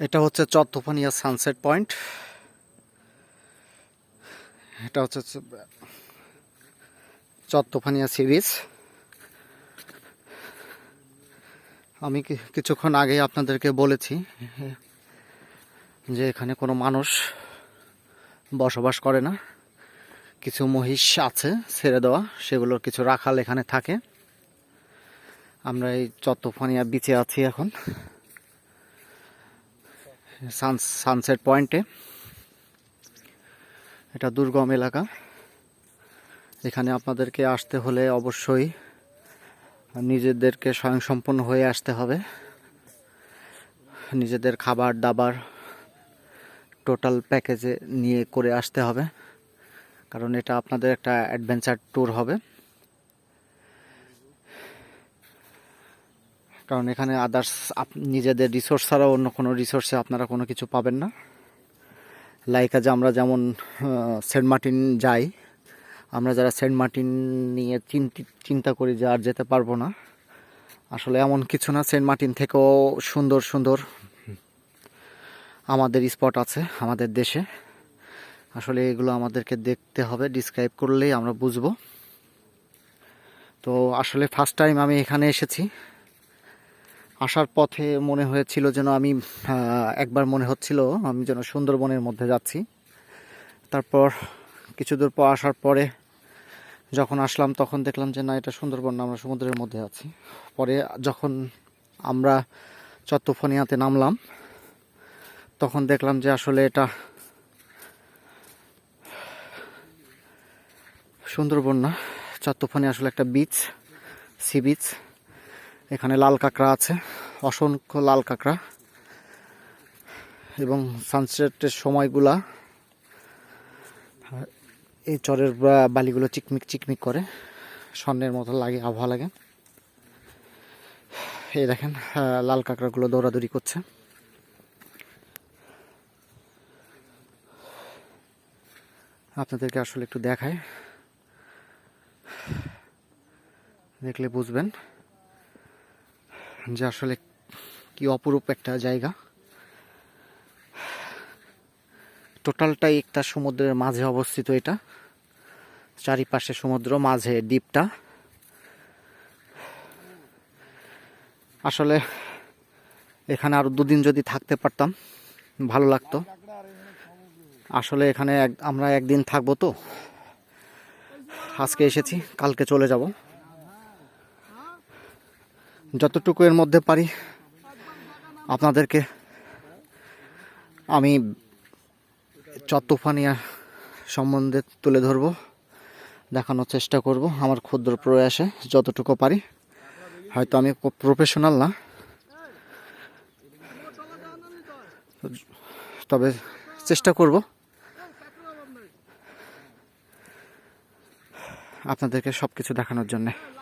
এটা হচ্ছে চত্তফানিয়া sunset point. এটা হচ্ছে চত্তফানিয়া সিরিজ। আমি কি- কিছুক্ষণ আগে আপনাদেরকে বলেছি যে এখানে কোনো মানুষ বসবাস করে না। কিছু মহিষ আছে ছেড়ে দেওয়া সেগুলোর কিছু রাখাল এখানে থাকে। আমরা এই চত্তফানিয়া বিচে আছি এখন। সান- সানসেট পয়েন্টে এটা দুর্গম এলাকা। এখানে আপনাদেরকে আসতে হলে অবশ্যই নিজেদেরকে স্বয়ংসম্পন্ন হয়ে আসতে হবে। নিজেদের খাবার, দাবার টোটাল প্যাকেজে নিয়ে করে আসতে হবে। কারণ এটা আপনাদের একটা অ্যাডভেঞ্চার ট্যুর হবে। কারণ এখানে আদার্স নিজেদের রিসোর্স ছাড়া অন্য কোনো রিসোর্সে আপনারা কোনো কিছু পাবেন না। লাইক আজ আমরা যেমন সেন্ট মার্টিন যাই, আমরা যারা সেন্ট মার্টিন নিয়ে চিন্তি, চিন্তা করি যে আর যেতে পারব না, আসলে এমন কিছু না। সেন্ট মার্টিন থেকেও সুন্দর সুন্দর আমাদের স্পট আছে, আমাদের দেশে। আসলে এগুলো আমাদেরকে দেখতে হবে ডিসক্রাইব করলেই আমরা বুঝব। তো আসলে ফার্স্ট টাইম আমি এখানে এসেছি। আসার পথে মনে হয়েছিল যেন আমি একবার মনে হচ্ছিল আমি যেন সুন্দরবনের মধ্যে যাচ্ছি। তারপর কিছু দূর পর আসার পরে যখন আসলাম, তখন দেখলাম যে না, এটা সুন্দরবন না, আমরা সমুদ্রের মধ্যে আছি। পরে যখন আমরা চত্তফনিয়াতে নামলাম, তখন দেখলাম যে আসলে এটা সুন্দরবন না চত্তফানি আসলে একটা বিচ সি বিচ এখানে লাল কাঁকড়া আছে, অসংখ্য লাল কাঁকড়া। এবং সানসেটের সময়গুলা, এই চরের বালিগুলো চিকমিক চিকমিক করে, স্বর্ণের মতো লাগে, আবহাওয়া লাগে। এই দেখেন লাল কাঁকড়াগুলো দৌড়াদৌড়ি করছে। আপনাদেরকে আসলে একটু দেখায় দেখলে বুঝবেন। যে আসলে কি অপরূপ একটা জায়গা। টোটালটাই একটা সমুদ্রের মাঝে অবস্থিত এটা। চারিপাশে সমুদ্র, মাঝে দ্বীপটা। আসলে এখানে আরও দুদিন যদি থাকতে পারতাম, ভালো লাগতো। আসলে এখানে আমরা একদিন থাকব তো। আজকে এসেছি, কালকে চলে যাব। যতটুকু এর মধ্যে পারি, আপনাদেরকে আমি চত্তফানিয়া সম্বন্ধে তুলে ধরব, দেখানোর চেষ্টা করব, আমার ক্ষুদ্র প্রয়াসে যতটুকু পারি। হয়তো আমি প্রফেশনাল না। তবে চেষ্টা করব। আপনাদেরকে সব কিছু দেখানোর জন্যে।